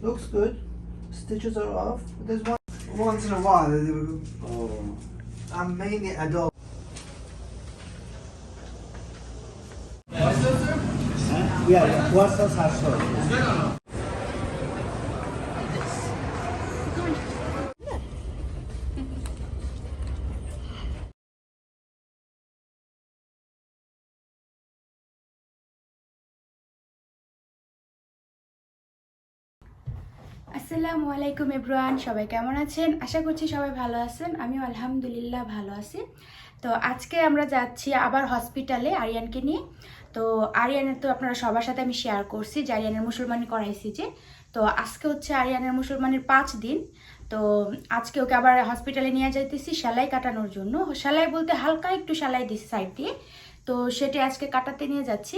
Looks good. Stitches are off. There's one once in a while. they will- Oh. I'm mainly adult. Yeah, yeah. What's the আসসালামু আলাইকুম এব্রুয়ান সবাই কেমন আছেন? আশা করছি সবাই ভালো আছেন। আমিও আলহামদুলিল্লাহ ভালো আছি। তো আজকে আমরা যাচ্ছি আবার হসপিটালে আরিয়ানকে নিয়ে। তো আরিয়ানের তো আপনারা সবার সাথে আমি শেয়ার করছি যে আরিয়ানের মুসলমানি করাইছি যে তো আজকে হচ্ছে আরিয়ানের মুসলমানের পাঁচ দিন। তো আজকে ওকে আবার হসপিটালে নিয়ে যাইতেছি সেলাই কাটানোর জন্য। সেলাই বলতে হালকা একটু সেলাই দিছি সাইড দিয়ে। তো সেটা আজকে কাটাতে নিয়ে যাচ্ছি।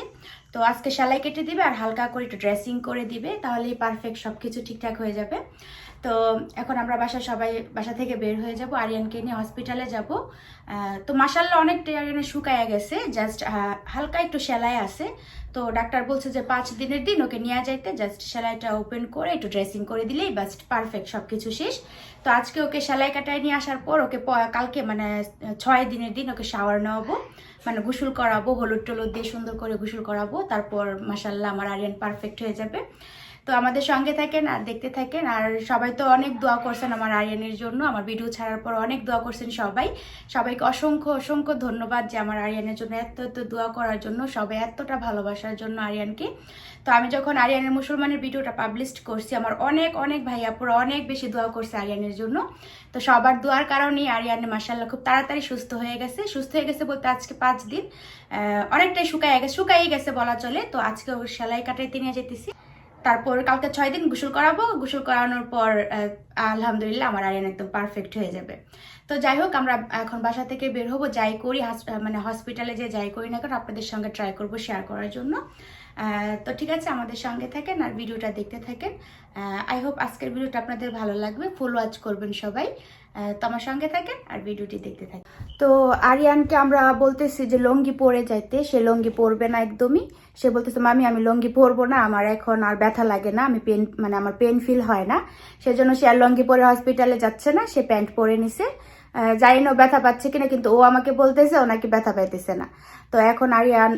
তো আজকে সেলাই কেটে দিবে আর হালকা করে একটু ড্রেসিং করে দিবে, তাহলেই পারফেক্ট সব কিছু ঠিকঠাক হয়ে যাবে। তো এখন আমরা বাসা সবাই, বাসা থেকে বের হয়ে যাব, আরিয়ানকে নিয়ে হসপিটালে যাব। তো মাসাল্লাহ অনেকটাই আরিয়ানের শুকায়া গেছে জাস্ট হালকা একটু সেলাই আছে। তো ডাক্তার বলছে যে পাঁচ দিনের দিন ওকে নিয়ে যাইতে জাস্ট সেলাইটা ওপেন করে একটু ড্রেসিং করে দিলেই বাস পারফেক্ট সব কিছু শেষ। তো আজকে ওকে সেলাই কাটায় নিয়ে আসার পর ওকে কালকে মানে ছয় দিনের দিন ওকে শাওয়ার নেওয়াবো। মানে গোসল করাবো, হলুদ টলুদ দিয়ে সুন্দর করে গোসল করাবো, তারপর মাসাল্লাহ আমার আরিয়ান পারফেক্ট হয়ে যাবে। তো আমাদের সঙ্গে থাকেন আর দেখতে থাকেন। আর সবাই তো অনেক দোয়া করছেন আমার আরিয়ানের জন্য। আমার ভিডিও ছাড়ার পর অনেক দোয়া করছেন সবাই। সবাইকে অসংখ্য অসংখ্য ধন্যবাদ যে আমার আরিয়ানের জন্য এত এত দোয়া করার জন্য, সবাই এতটা ভালোবাসার জন্য আরিয়ানকে। তো আমি যখন আরিয়ানের মুসলমানের ভিডিওটা পাবলিশ করছি, আমার অনেক অনেক ভাইয়াপুরা অনেক বেশি দোয়া করছে আরিয়ানের জন্য। তো সবার দোয়ার কারণেই আরিয়ানে মাসাল্লাহ খুব তাড়াতাড়ি সুস্থ হয়ে গেছে। সুস্থ হয়ে গেছে বলতে আজকে পাঁচ দিন। অনেকটাই শুকায় গেছে শুকাই গেছে বলা চলে। তো আজকে ওর সেলাই কাটাইতে নিয়ে যেতেছি তারপর কালকে ছয় দিন গোসল করাবো। গোসল করানোর পর আলহামদুলিল্লাহ আমার আরিয়ান একদম পারফেক্ট হয়ে যাবে। তো যাই হোক, আমরা এখন বাসা থেকে বের হব, যাই করি মানে হসপিটালে যে যাই করি না কেন, আপনাদের সঙ্গে ট্রাই করব শেয়ার করার জন্য। তো ঠিক আছে, আমাদের সঙ্গে থাকেন আর ভিডিওটা দেখতে থাকেন। আই হোপ আজকের ভিডিওটা আপনাদের ভালো লাগবে ফুল ওয়াচ করবেন সবাই। তো আমার সঙ্গে থাকেন আর ভিডিওটি দেখতে থাকেন। তো আরিয়ানকে আমরা বলতেছি যে লঙ্গি পরে যাইতে, সে লঙ্গি পরবে না একদমই। সে বলতেছে, মামি, আমি লঙ্গি পরবো না, আমার এখন আর ব্যথা লাগে না, আমি পেন মানে আমার পেন ফিল হয় না। সেজন্য সে আর লঙ্গি পরে হসপিটালে যাচ্ছে না, সে প্যান্ট পরে নিছে। জানি না ব্যথা পাচ্ছে কিনা, কিন্তু ও আমাকে বলতেছে, ও নাকি ব্যথা পাইতেছে না। তো এখন আরিয়ান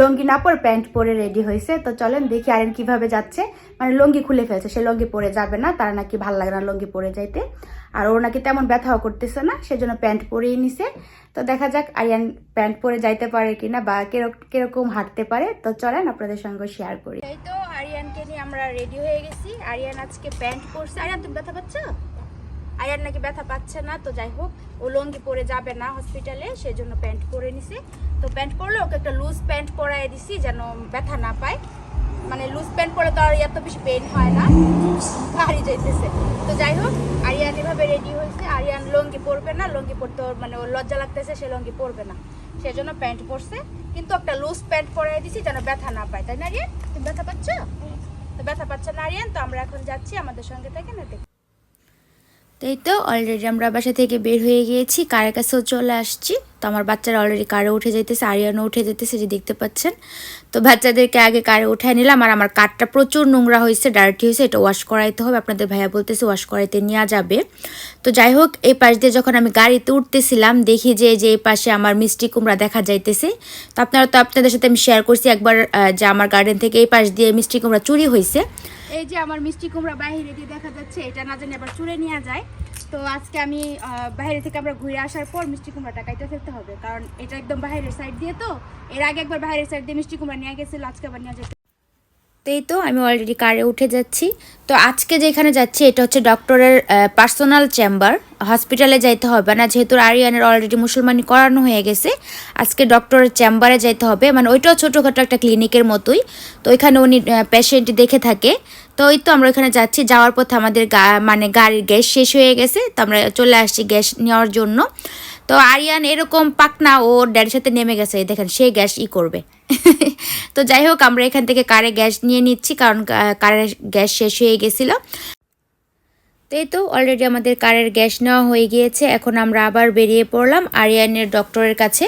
লঙ্গি না পরে প্যান্ট পরে রেডি হয়েছে। তো চলেন দেখি আরিয়ান কীভাবে যাচ্ছে। মানে লঙ্গি খুলে ফেলছে, সে লঙ্গি পরে যাবে না, তার নাকি ভালো লাগে না লঙ্গি পরে যাইতে। আর ওর নাকি তেমন ব্যথাও করতেছে না, সেজন্য প্যান্ট পরেই নিছে। তো দেখা যাক আরিয়ান প্যান্ট পরে যাইতে পারে কিনা বা কীরকম হাঁটতে পারে। তো চলেন আপনাদের সঙ্গে শেয়ার করি। তো, আরিয়ানকে নিয়ে আমরা রেডি হয়ে গেছি। আরিয়ান আজকে প্যান্ট পরছে। আরিয়ান, তুমি ব্যথা পাচ্ছ? আয়ার নাকি ব্যথা পাচ্ছে না তো যাই হোক ও লঙ্গি পরে যাবে না হসপিটালে সেজন্য প্যান্ট পরে নিছে। তো প্যান্ট পরলে ওকে একটা লুজ প্যান্ট পরাই দিছি যেন ব্যথা না পায়। মানে লুজ প্যান্ট পরে তো আর এত বেশি পেন হয় না ভারী যাইতেছে। তো যাই হোক আরিয়ান এভাবে রেডি হয়েছে। আরিয়ান লঙ্গি পরবে না লঙ্গি পরতে ওর মানে ওর লজ্জা লাগতেছে সে লঙ্গি পরবে না। সেজন্য প্যান্ট পরছে। কিন্তু একটা লুজ প্যান্ট পরাই দিছি যেন ব্যথা না পায়। তাই না আরিয়ান? তুমি ব্যথা পাচ্ছ? তো ব্যথা পাচ্ছে না আরিয়ান। তো আমরা এখন যাচ্ছি আমাদের সঙ্গে থেকে না তাই তো অলরেডি আমরা বাসা থেকে বের হয়ে গিয়েছি কারের কাছেও চলে আসছি। তো আমার বাচ্চারা অলরেডি কারে উঠে যেতেছে আরিয়ানও উঠে যেতেছে যে দেখতে পাচ্ছেন। তো বাচ্চাদেরকে আগে কারে উঠায় নিলাম, আর আমার কাঠটা প্রচুর নোংরা হয়েছে ডার্টি হয়েছে, এটা ওয়াশ করাইতে হবে। আপনাদের ভাইয়া বলতেছে ওয়াশ করাইতে নেওয়া যাবে। তো যাই হোক, এই পাশ দিয়ে যখন আমি গাড়িতে উঠতেছিলাম, দেখি যে যে এই পাশে আমার মিষ্টি কুমড়া দেখা যাইতেছে। তো আপনারা তো আপনাদের সাথে আমি শেয়ার করছি, একবার যে আমার গার্ডেন থেকে এই পাশ দিয়ে মিষ্টি কুমড়া চুরি হয়েছে এই যে আমার মিষ্টি কুমড়া বাইরে দিয়ে দেখা যাচ্ছে, এটা না জানি আবার চুরে নিয়ে যায়। তো আজকে আমি বাইরে থেকে আমরা ঘুরে আসার পর মিষ্টি কুমড়াটা কাইতে ফেলতে হবে, কারণ এটা একদম বাইরের সাইড দিয়ে তো। এর আগে একবার বাইরের সাইড দিয়ে মিষ্টি কুমড়া নিয়ে গেছিল, আজকে আবার নিয়ে যেতে তো এই তো, আমি অলরেডি কারে উঠে যাচ্ছি। তো আজকে যেখানে যাচ্ছি, এটা হচ্ছে ডক্টরের পার্সোনাল চেম্বার হসপিটালে যাইতে হবে না, যেহেতু আরিয়ানের অলরেডি মুসলমানি করানো হয়ে গেছে। আজকে ডক্টরের চেম্বারে যাইতে হবে। মানে ওইটাও ছোটোখাটো একটা ক্লিনিকের মতোই। তো ওইখানে উনি পেশেন্ট দেখে থাকে। তো ওই তো আমরা ওইখানে যাচ্ছি। যাওয়ার পথে আমাদের মানে গাড়ির গ্যাস শেষ হয়ে গেছে। তো আমরা চলে আসছি গ্যাস নেওয়ার জন্য। তো আরিয়ান এরকম পাকনা ও ড্যাডির সাথে নেমে গেছে। দেখেন, সে গ্যাস ই করবে। তো যাই হোক, আমরা এখান থেকে কারে গ্যাস নিয়ে নিচ্ছি, কারণ কারের গ্যাস শেষ হয়ে গেছিল। তো এই তো অলরেডি আমাদের কারের গ্যাস নেওয়া হয়ে গিয়েছে। এখন আমরা আবার বেরিয়ে পড়লাম আরিয়ানের ডক্টরের কাছে।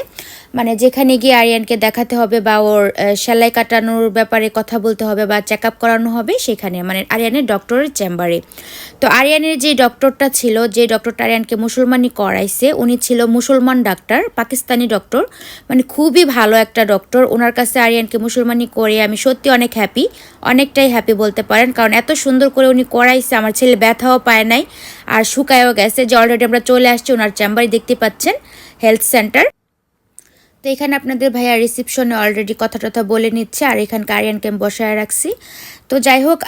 মানে যেখানে গিয়ে আরিয়ানকে দেখাতে হবে বা ওর সেলাই কাটানোর ব্যাপারে কথা বলতে হবে বা চেক আপ করানো হবে সেখানে মানে আরিয়ানের ডক্টরের চেম্বারে তো আরিয়ানের যে ডক্টরটা ছিল, যে ডক্টরটা আরিয়ানকে মুসলমানি করাইছে, উনি ছিল মুসলমান ডাক্তার পাকিস্তানি ডক্টর মানে খুবই ভালো একটা ডক্টর ওনার কাছে আরিয়ানকে মুসলমানি করে আমি সত্যি অনেক হ্যাপি অনেকটাই হ্যাপি বলতে পারেন। কারণ এত সুন্দর করে উনি করাইছে, আমার ছেলে ব্যথাও পায় নাই আর শুকায়ও গেছে। যে অলরেডি আমরা চলে আসছি, ওনার চেম্বারে দেখতে পাচ্ছেন হেলথ সেন্টার তো এখানে আপনাদের ভাইয়া রিসিপশনে অলরেডি কথা টথা বলে নিচ্ছে, আর এখানকার আরিয়ানকে আমি বসায় রাখছি। তো যাই হোক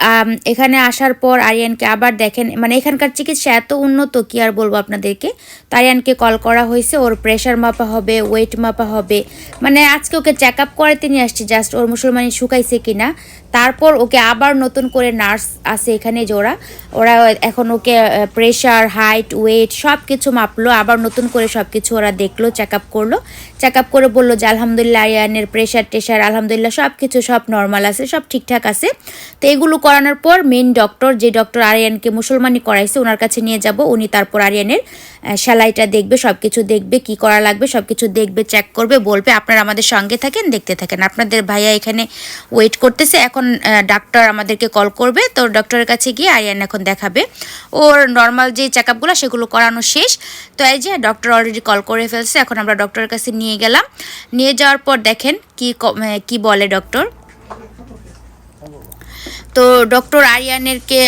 এখানে আসার পর আরিয়ানকে আবার দেখেন মানে এখানকার চিকিৎসা এত উন্নত, কি আর বলব আপনাদেরকে? তো আরিয়ানকে কল করা হয়েছে, ওর প্রেশার মাপা হবে ওয়েট মাপা হবে। মানে আজকে ওকে চেক আপ করাতে নিয়ে আসছি জাস্ট ওর মুসলমানি শুকাইছে কিনা। তারপর ওকে আবার নতুন করে নার্স আছে এখানে ওরা। ওরা এখন ওকে প্রেশার হাইট ওয়েট সব কিছু মাপলো, আবার নতুন করে সব কিছু ওরা দেখল চেক আপ করল। চেক আপ করে বলল যে, আলহামদুলিল্লাহ, আরিয়ানের প্রেশার টেশার আলহামদুলিল্লাহ সব কিছু সব নর্মাল আছে, সব ঠিকঠাক আছে। তো এগুলো করানোর পর মেন ডক্টর যে ডক্টর আরিয়ানকে মুসলমানি করাইছে, ওনার কাছে নিয়ে যাব। উনি তারপর আরিয়ানের সেলাইটা দেখবে সব কিছু দেখবে, কি করা লাগবে সব কিছু দেখবে চেক করবে, বলবে, আপনারা আমাদের সঙ্গে থাকেন, দেখতে থাকেন। আপনাদের ভাইয়া এখানে ওয়েট করতেছে, এখন ডাক্তার আমাদেরকে কল করবে। তো ডক্টরের কাছে গিয়ে আরিয়ান এখন দেখাবে। ওর নর্মাল যে চেক আপগুলো সেগুলো করানো শেষ। তো এই যে ডক্টর অলরেডি কল করে ফেলছে, এখন আমরা ডক্টরের কাছে নিয়ে গেলাম। নিয়ে যাওয়ার পর দেখেন কি কি বলে ডক্টর তো ডক্টর আরিয়ানেরকে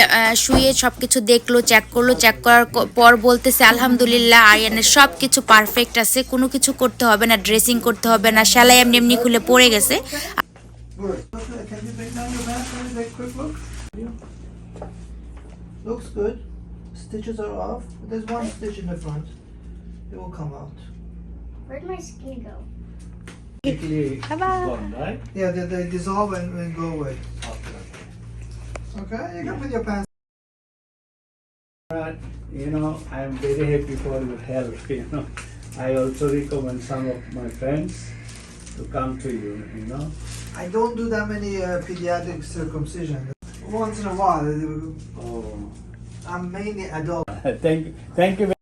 শুয়ে সব কিছু দেখল চেক করল চেক করার পর বলতেছে আলহামদুলিল্লাহ আরিয়ানের সব কিছু পারফেক্ট আছে কোনো কিছু করতে হবে না ড্রেসিং করতে হবে না সেলাই এমনি এমনি খুলে পড়ে গেছে? Looks good. Stitches are off. There's one stitch in the front. It will come out. Where'd my skin go? Gone, right? Yeah, they, they dissolve and, and go away. Okay, okay. Okay, you can put your pants. But, you know, I am very happy for your help, you know. I also recommend some of my friends to come to you, you know. I don't do that many uh, pediatric circumcision. Once in a while. Oh, I'm mainly adult. thank you, thank you.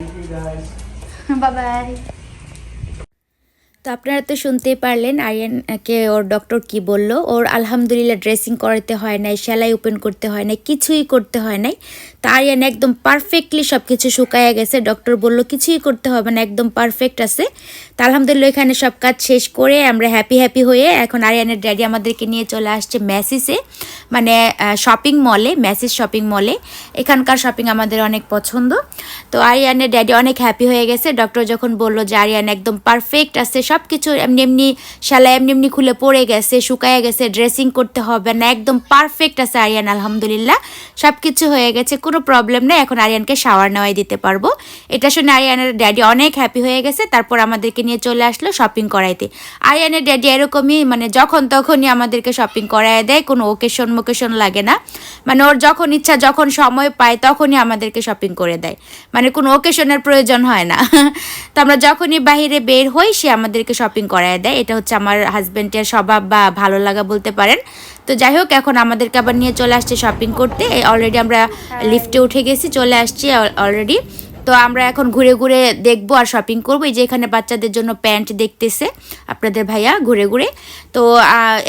Thank you guys. bye bye. তো আপনারা তো শুনতেই পারলেন, আরিয়ানকে ওর doctor কি বলল। ওর আলহামদুলিল্লাহ dressing করাতে হয় নাই, সেলাই ওপেন করতে হয় নাই, কিছুই করতে হয় নাই। তো আরিয়ান একদম পারফেক্টলি সব কিছু শুকায়া গেছে। ডক্টর বলল, কিছুই করতে হবে না, একদম পারফেক্ট আছে। তো আলহামদুলিল্লাহ এখানে সব কাজ শেষ করে আমরা হ্যাপি হ্যাপি হয়ে এখন আরিয়ানের ড্যাডি আমাদেরকে নিয়ে চলে আসছে ম্যাসিসে মানে শপিং মলে ম্যাসিস শপিং মলে এখানকার শপিং আমাদের অনেক পছন্দ। তো আরিয়ানের ড্যাডি অনেক হ্যাপি হয়ে গেছে। ডক্টর যখন বলল যে আরিয়ান একদম পারফেক্ট আছে, সব কিছু এমনি এমনি সেলাই এমনি এমনি খুলে পড়ে গেছে, শুকায় গেছে ড্রেসিং করতে হবে না, একদম পারফেক্ট আছে আরিয়ান, আলহামদুলিল্লাহ। সব কিছু হয়ে গেছে, কোনো প্রবলেম নেই, এখন আরিয়ানকে শাওয়ার নেওয়াই দিতে পারব। এটা শুনে আরিয়ানের ড্যাডি অনেক হ্যাপি হয়ে গেছে, তারপর আমাদেরকে নিয়ে চলে আসলো শপিং করাইতে। আরিয়ানের ড্যাডি এরকমই মানে যখন তখনই আমাদেরকে শপিং করায় দেয়, কোনো ওকেশন মোকেশন লাগে না। মানে ওর যখন ইচ্ছা, যখন সময় পায়, তখনই আমাদেরকে শপিং করে দেয়। মানে কোনো ওকেশনের প্রয়োজন হয় না। তো আমরা যখনই বাইরে বের হই, সে আমাদেরকে শপিং করায় দেয়। এটা হচ্ছে আমার হাজব্যান্ডের স্বভাব বা ভালো লাগা বলতে পারেন। তো যাই হোক এখন আমাদেরকে আবার নিয়ে চলে আসছে শপিং করতে। অলরেডি আমরা লিফটে উঠে গেছি চলে আসছি অলরেডি তো আমরা এখন ঘুরে ঘুরে দেখব আর শপিং করব। এই যে এখানে বাচ্চাদের জন্য প্যান্ট দেখতেছে আপনাদের ভাইয়া ঘুরে ঘুরে। তো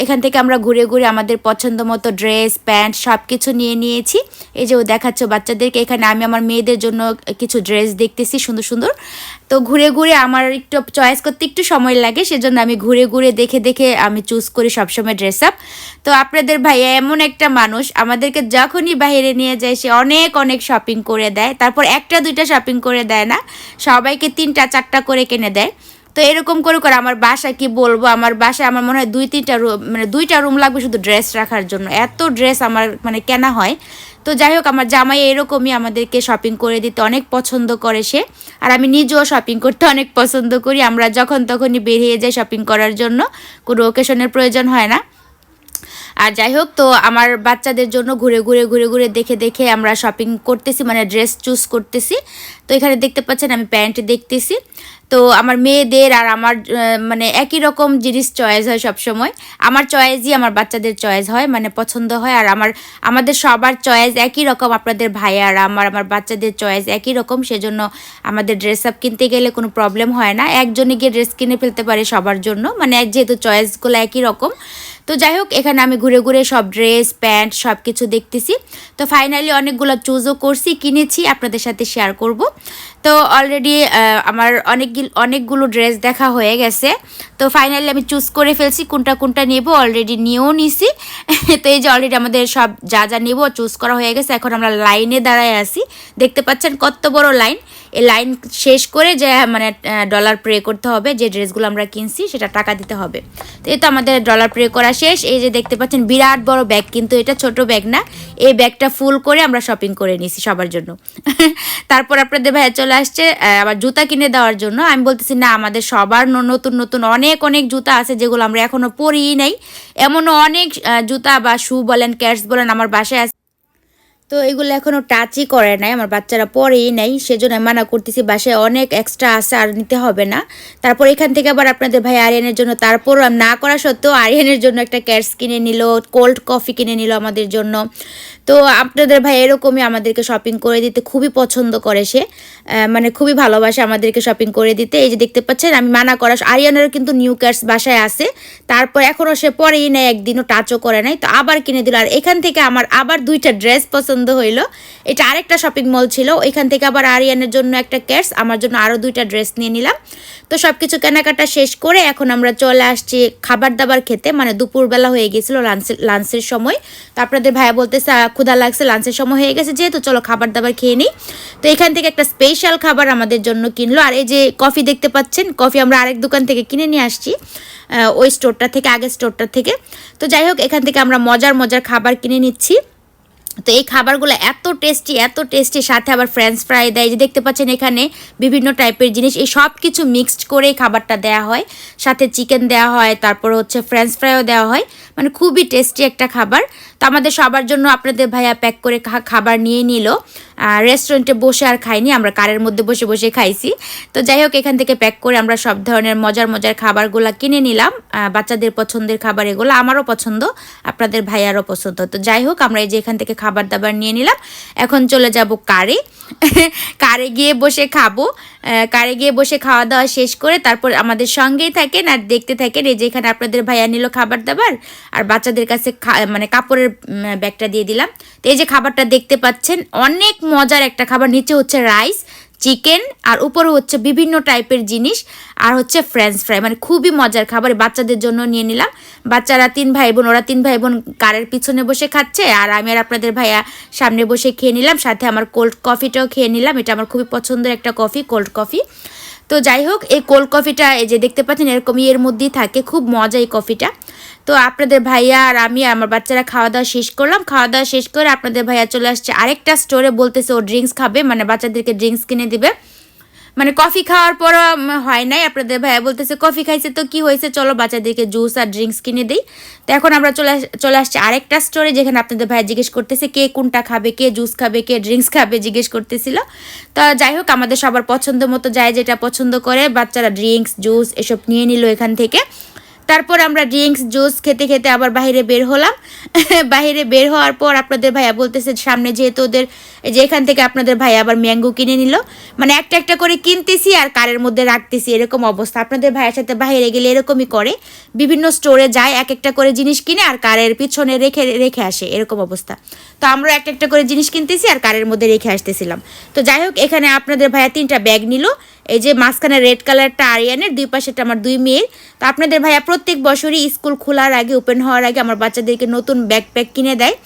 এখান থেকে আমরা ঘুরে ঘুরে আমাদের পছন্দ মতো ড্রেস প্যান্ট সব কিছু নিয়ে নিয়েছি। এই যে ও দেখাচ্ছ বাচ্চাদেরকে। এখানে আমি আমার মেয়েদের জন্য কিছু ড্রেস দেখতেছি সুন্দর সুন্দর। তো ঘুরে ঘুরে আমার একটু চয়েস করতে একটু সময় লাগে, সেজন্য আমি ঘুরে ঘুরে দেখে দেখে আমি চুজ করি সবসময় ড্রেস আপ তো আপনাদের ভাইয়া এমন একটা মানুষ, আমাদেরকে যখনই বাইরে নিয়ে যায়, সে অনেক অনেক শপিং করে দেয়, তারপর একটা দুইটা শপিং করে দেয় না, সবাইকে তিনটা চারটা করে কিনে দেয়। তো এরকম করে করে আমার বাসায় কি বলব? আমার বাসায় আমার মনে হয় দুই, তিনটা রুম মানে দুইটা রুম লাগবে শুধু ড্রেস রাখার জন্য। এত ড্রেস আমার মানে কেনা হয়। তো যাই হোক, আমার জামাই এরকমই আমাদেরকে শপিং করে দিতে অনেক পছন্দ করে সে। আর আমি নিজেও শপিং করতে অনেক পছন্দ করি। আমরা যখন তখনই বেরিয়ে যাই শপিং করার জন্য। কোনো ওকেশনের প্রয়োজন হয় না। আর যাই হোক তো আমার বাচ্চাদের জন্য ঘুরে ঘুরে ঘুরে ঘুরে দেখে দেখে আমরা শপিং করতেছি মানে ড্রেস চুজ করতেছি। তো এখানে দেখতে পাচ্ছেন, আমি প্যান্ট দেখতেছি। তো আমার মেয়েদের আর আমার মানে একই রকম জিনিস চয়েস হয় সব সময় আমার চয়েসই আমার বাচ্চাদের চয়েস হয় মানে পছন্দ হয়। আর আমার, আমাদের সবার চয়েস একই রকম, আপনাদের ভাই আর আমার আমার বাচ্চাদের চয়েস একই রকম। সেজন্য আমাদের ড্রেস আপ কিনতে গেলে কোনো প্রবলেম হয় না। একজনে গিয়ে ড্রেস কিনে ফেলতে পারে সবার জন্য মানে যেহেতু চয়েসগুলো একই রকম। তো যাই হোক, এখানে আমি ঘুরে ঘুরে সব ড্রেস প্যান্ট সব কিছু দেখতেছি। তো ফাইনালি অনেকগুলো চুজও করছি, কিনেছি, আপনাদের সাথে শেয়ার করব। তো অলরেডি আমার অনেক অনেকগুলো ড্রেস দেখা হয়ে গেছে। তো ফাইনালি আমি চুজ করে ফেলছি কোনটা কোনটা নেব অলরেডি নিয়েও নিছি। তো এই যে অলরেডি আমাদের সব যা যা নেব চুজ করা হয়ে গেছে, এখন আমরা লাইনে দাঁড়ায় আছি। দেখতে পাচ্ছেন কত বড় লাইন এই লাইন শেষ করে যে মানে ডলার প্রে করতে হবে, যে ড্রেসগুলো আমরা কিনছি সেটা টাকা দিতে হবে। তো এই তো আমাদের ডলার প্রে করা শেষ। এই যে দেখতে পাচ্ছেন বিরাট বড় ব্যাগ কিন্তু এটা ছোট ব্যাগ না। এই ব্যাগটা ফুল করে আমরা শপিং করে নিছি সবার জন্য। তারপর আপনাদের ভাইয়া চলে আসছে আহ, আবার জুতা কিনে দেওয়ার জন্য। আমি বলতেছি না আমাদের সবার নতুন নতুন অনেক অনেক জুতা আছে যেগুলো আমরা এখনও পরিই নাই। এমনও অনেক জুতা বা শু বলেন ক্যাটস বলেন আমার বাসায় আছে। তো এগুলো এখনও টাচই করে নাই, আমার বাচ্চারা পরেই নাই, সেজন্য মানা করতেছি বাসায় অনেক এক্সট্রা আছে, আর নিতে হবে না। তারপর এখান থেকে আবার আপনাদের ভাই আরিয়ানের জন্য তারপর না করা সত্ত্বেও আরিয়ানের জন্য একটা ক্যাটস কিনে নিল কোল্ড কফি কিনে নিল আমাদের জন্য। তো আপনাদের ভাই এরকমই আমাদেরকে শপিং করে দিতে খুবই পছন্দ করে সে। মানে খুবই ভালোবাসে আমাদেরকে শপিং করে দিতে। এই যে দেখতে পাচ্ছেন, আমি মানা করা আরিয়ানের কিন্তু নিউ ক্যাটস বাসায় আছে। তারপর এখনও সে পরেই নেয় একদিনও টাচও করে নাই। তো আবার কিনে দিল, আর এখান থেকে আমার আবার দুইটা ড্রেস পছন্দ হইল। এটা আরেকটা শপিং মল ছিল। এখান থেকে আবার আরিয়ানের জন্য একটা ক্যাটস আমার জন্য আরও দুইটা ড্রেস নিয়ে নিলাম। তো সব কিছু কেনাকাটা শেষ করে এখন আমরা চলে আসছি খাবার দাবার খেতে। মানে দুপুরবেলা হয়ে গেছিল লাঞ্চের লাঞ্চের সময়। তো আপনাদের ভাইয়া বলতেছে "আহ, ক্ষুধা লাগছে লাঞ্চের সময় হয়ে গেছে যেহেতু চলো খাবার দাবার খেয়ে নিই। তো এখান থেকে একটা স্পেশাল খাবার আমাদের জন্য কিনলো। আর এই যে কফি দেখতে পাচ্ছেন কফি আমরা আরেক দোকান থেকে কিনে নিয়ে আসছি ওই স্টোরটা থেকে আগের স্টোরটা থেকে। তো যাই হোক এখান থেকে আমরা মজার মজার খাবার কিনে নিচ্ছি। তো এই খাবারগুলো এত টেস্টি এত টেস্টি সাথে আবার ফ্রেঞ্চ ফ্রাই দেয়। যে দেখতে পাচ্ছেন এখানে বিভিন্ন টাইপের জিনিস, এই সব কিছু মিক্সড করে খাবারটা দেয়া হয়। সাথে চিকেন দেওয়া হয়, তারপর হচ্ছে ফ্রেঞ্চ ফ্রাইও দেওয়া হয়। মানে খুবই টেস্টি একটা খাবার। তো আমাদের সবার জন্য আপনাদের ভাইয়া প্যাক করে খাবার নিয়ে নিল। রেস্টুরেন্টে বসে আর খাইনি, আমরা কারের মধ্যে বসে বসে খাইছি। তো যাই হোক, এখান থেকে প্যাক করে আমরা সব ধরনের মজার মজার খাবারগুলো কিনে নিলাম। বাচ্চাদের পছন্দের খাবার এগুলো আমারও পছন্দ, আপনাদের ভাইয়ারও পছন্দ। তো যাই হোক, আমরা এই যে এখান থেকে খাবার দাবার নিয়ে নিলাম। এখন চলে যাব কারে। কারে গিয়ে বসে খাব। কারে গিয়ে বসে খাওয়া দাওয়া শেষ করে তারপর আমাদের সঙ্গেই থাকেন আর দেখতে থাকেন। এই যে এখানে আপনাদের ভাইয়া নিল খাবার দাবার আর বাচ্চাদের কাছে মানে কাপড়ের ব্যাগটা দিয়ে দিলাম। তো এই যে খাবারটা দেখতে পাচ্ছেন, অনেক মজার একটা খাবার। নিচে হচ্ছে রাইস। চিকেন আর উপরে হচ্ছে বিভিন্ন টাইপের জিনিস আর হচ্ছে ফ্রেঞ্চ ফ্রাই মানে খুবই মজার খাবার বাচ্চাদের জন্য নিয়ে নিলাম। বাচ্চারা তিন ভাই বোন ওরা তিন ভাই বোন কারের পিছনে বসে খাচ্ছে আর আমি আর আপনাদের ভাইয়া সামনে বসে খেয়ে নিলাম, সাথে আমার কোল্ড কফিটাও খেয়ে নিলাম। এটা আমার খুবই পছন্দের একটা কফি কোল্ড কফি তো যাই হোক, এই কোল্ড কফিটা এই যে দেখতে পাচ্ছেন এরকমই এর মধ্যেই থাকে, খুব মজা এই কফিটা। তো আপনাদের ভাইয়া আর আমি আমার বাচ্চারা খাওয়া দাওয়া শেষ করলাম। খাওয়া দাওয়া শেষ করে আপনাদের ভাইয়া চলে আসছে আরেকটা স্টোরে বলতেছে ও ড্রিঙ্কস খাবে মানে বাচ্চাদেরকে ড্রিঙ্কস কিনে দিবে। মানে কফি খাওয়ার পর হয় নাই। আপনাদের ভাইয়া বলতেছে, কফি খাইছে তো, কি হয়েছে? চলো বাচ্চাদেরকে জুস আর ড্রিঙ্কস কিনে দিই। তো এখন আমরা চলে চলে আসছি আরেকটা স্টোরে, যেখানে আপনাদের ভাইয়া জিজ্ঞেস করতেছে, কে কোনটা খাবে, কে জুস খাবে, কে ড্রিঙ্কস খাবে? জিজ্ঞেস করতেছিল। তো যাই হোক, আমাদের সবার পছন্দ মতো যায় যেটা পছন্দ করে, বাচ্চারা ড্রিঙ্কস, জুস, এসব নিয়ে নিল এখান থেকে। তারপর আমরা ড্রিঙ্কস জুস খেতে খেতে আবার বাইরে বের হলাম। বাইরে বের হওয়ার পর আপনাদের ভাইয়া বলতেছে, সামনে যেহেতু ওদের যে এখান থেকে আপনাদের ভাই আবার ম্যাঙ্গো কিনে নিল। মানে একটা একটা করে কিনতেছি আর কারের মধ্যে রাখতেছি, এরকম অবস্থা। আপনাদের ভাইয়ের সাথে বাইরে গেলে এরকমই করে। বিভিন্ন স্টোরে যায়, এক একটা করে জিনিস কিনে আর কারের পিছনে রেখে রেখে আসে, এরকম অবস্থা। তো আমরা একটা একটা করে জিনিস কিনতেছি আর কারের মধ্যে রেখে আসতেছিলাম। তো যাই হোক, এখানে আপনাদের ভাইয়া তিনটা ব্যাগ নিল। এই যে মাঝখানে রেড কালারটা আরিয়ানের, দুই পাশেটা আমার দুই মেয়ের। তো আপনাদের ভাইয়া প্রত্যেক বছরই স্কুল খোলার আগে ওপেন হওয়ার আগে আমার বাচ্চাদেরকে নতুন ব্যাকপ্যাক কিনে দেয়।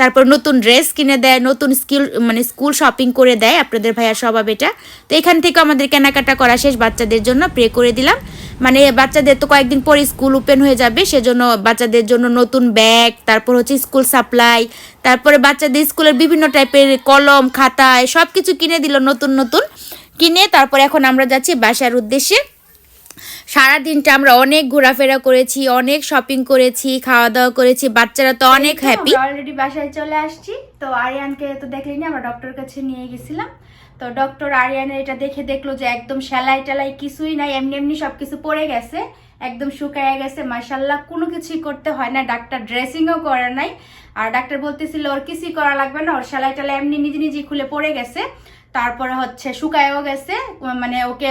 তারপর নতুন ড্রেস কিনে দেয়, নতুন স্কিল মানে স্কুল শপিং করে দেয় আপনাদের ভাইয়া স্বভাব এটা। তো এখান থেকে আমাদের কেনাকাটা করা শেষ বাচ্চাদের জন্য প্রে করে দিলাম। মানে বাচ্চাদের তো কয়েকদিন পরে স্কুল ওপেন হয়ে যাবে, সেজন্য বাচ্চাদের জন্য নতুন ব্যাগ তারপর হচ্ছে স্কুল সাপ্লাই তারপরে বাচ্চাদের স্কুলের বিভিন্ন টাইপের কলম খাতা সব কিছু কিনে দিল নতুন নতুন। কিনে তারপর এখন আমরা যাচ্ছি বাসার উদ্দেশ্যে। সারা দিনটা আমরা অনেক ঘোরাফেরা করেছি অনেক শপিং করেছি খাওয়া দাওয়া করেছি বাচ্চারা তো অনেক হ্যাপি অলরেডি বাসায় চলে আসছি। তো আরিয়ানকে তো দেখলেনি আমরা ডক্টর কাছে নিয়ে গেছিলাম। তো ডক্টর আরিয়ানের এটা দেখে দেখল যে একদম সেলাই টেলাই কিছুই নাই এমনি এমনি সব কিছু পড়ে গেছে একদম শুকায় গেছে। মাসাল্লাহ কোনো কিছুই করতে হয় না ডাক্তার ড্রেসিংও করে নাই। আর ডাক্তার বলতেছিল ওর কিছুই করা লাগবে না ওর সেলাই টেলাই এমনি নিজে নিজে খুলে পড়ে গেছে। তারপরে হচ্ছে শুকায়ও গেছে মানে ওকে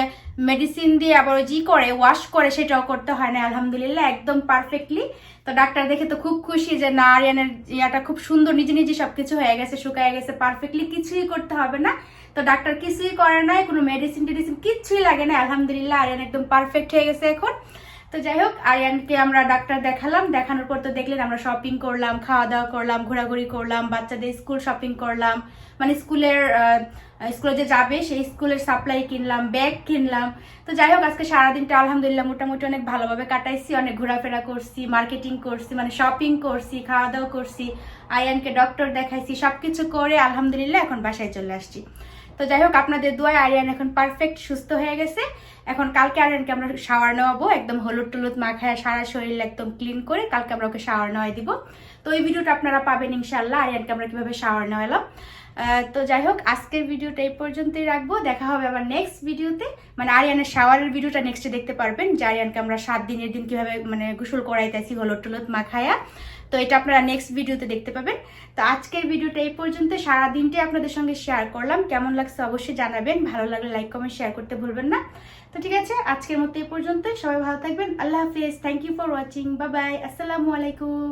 মেডিসিন দিয়ে আবার জি করে ওয়াশ করে, সেটাও করতে হয় না আলহামদুলিল্লাহ, একদম পারফেক্টলি তো ডাক্তার দেখে তো খুব খুশি যে না, আরিয়ানের ইয়াটা খুব সুন্দর, নিজে নিজে সবকিছু হয়ে গেছে, শুকায় গেছে পারফেক্টলি কিছুই করতে হবে না। তো ডাক্তার কিছুই করে নাই, কোনো মেডিসিন টেডিসিন কিচ্ছুই লাগে না আলহামদুলিল্লাহ, আরিয়ান একদম পারফেক্ট হয়ে গেছে এখন। তো যাই হোক, আরিয়ানকে আমরা ডাক্তার দেখালাম, দেখানোর পর তো দেখলেন আমরা শপিং করলাম খাওয়া দাওয়া করলাম, ঘোরাঘুরি করলাম, বাচ্চাদের স্কুল শপিং করলাম মানে স্কুলের স্কুলে যে যাবে সেই স্কুলের সাপ্লাই কিনলাম ব্যাগ কিনলাম। তো যাই হোক, আজকে সারাদিনটা আলহামদুলিল্লাহ মোটামুটি অনেক ভালোভাবে কাটাইছি, অনেক ঘোরাফেরা করছি মার্কেটিং করছি মানে শপিং করছি খাওয়া দাওয়া করছি আয়ানকে ডক্টর দেখাইছি, সবকিছু করে আলহামদুলিল্লাহ এখন বাসায় চলে আসছি। তো যাই হোক আপনাদের দোয়ায় আরিয়ান এখন পারফেক্ট সুস্থ হয়ে গেছে। এখন কালকে আরিয়ানকে আমরা শাওয়ার নেওয়াবো, একদম হলুদ টলুদ মাখায় সারা শরীর একদম ক্লিন করে কালকে আমরা ওকে শাওয়ার নেওয়াই দিব। তো এই ভিডিওটা আপনারা পাবেন ইনশাল্লাহ আরিয়ানকে আমরা কীভাবে শাওয়ার নেওয়ালাম। তো যাই হোক, আজকের ভিডিওটা এই পর্যন্তই রাখব। দেখা হবে আবার নেক্সট ভিডিওতে। মানে আরিয়ানের শাওয়ারের ভিডিওটা নেক্সটে দেখতে পারবেন, যে আরিয়ানকে আমরা সাত দিনের দিন কীভাবে মানে গোসল করাইতেছি হলুদ টলুদ মাখায়া। তো এটা আপনারা নেক্সট ভিডিওতে দেখতে পাবেন। তো আজকের ভিডিওটা এই পর্যন্ত। সারা দিনটাই আপনাদের সঙ্গে শেয়ার করলাম। কেমন লাগছে অবশ্যই জানাবেন। ভালো লাগলে লাইক কমেন্ট শেয়ার করতে ভুলবেন না। তো ঠিক আছে, আজকের মতো এই পর্যন্তই। সবাই ভালো থাকবেন। আল্লাহ হাফিজ। Thank you for watching bye bye আসসালামু আলাইকুম।